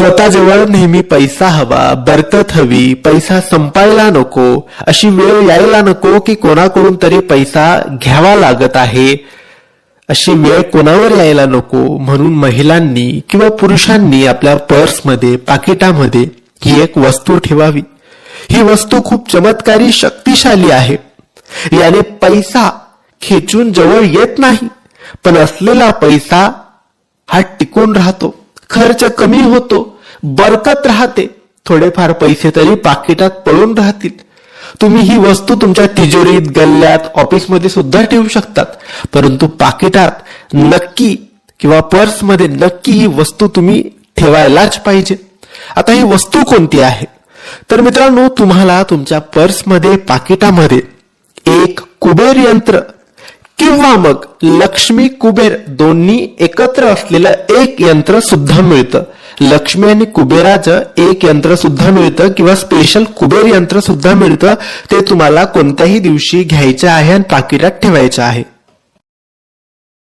स्वतःजवळ नेहमी पैसा हवा बरकत हवी पैसा संपायला नको अशी वेळ यायला नको की कोणाकडून तरी पैसा घ्यावा लागत आहे. अशी वेळ कोणावर यायला नको म्हणून महिलांनी किंवा पुरुषांनी आपल्या पर्समध्ये पाकिटामध्ये ही एक वस्तू ठेवावी. ही वस्तू खूप चमत्कारी शक्तिशाली आहे. याने पैसा खेचून जवळ येत नाही पण असलेला पैसा हा टिकून राहतो खर्च कमी होतो बरकत राहते. थोडेफार पैसे तरी पाकिटात पळून राहतील. तुम्ही ही वस्तू तुमच्या तिजोरीत गल्ल्यात ऑफिसमध्ये सुद्धा ठेवू शकतात. परंतु पाकिटात नक्की किंवा पर्समध्ये नक्की ही वस्तू तुम्ही ठेवायलाच पाहिजे. आता ही वस्तू कोणती आहे? तर मित्रांनो तुम्हाला तुमच्या पर्समध्ये पाकिटामध्ये एक कुबेर यंत्र किंवा मग लक्ष्मी कुबेर दोन्ही एकत्र असलेलं एक यंत्र सुद्धा मिळतं. लक्ष्मी आणि कुबेराचं एक यंत्र सुद्धा मिळतं किंवा स्पेशल कुबेर यंत्र सुद्धा मिळतं. ते तुम्हाला कोणत्याही दिवशी घ्यायचं आहे आणि पाकिटात ठेवायचं आहे.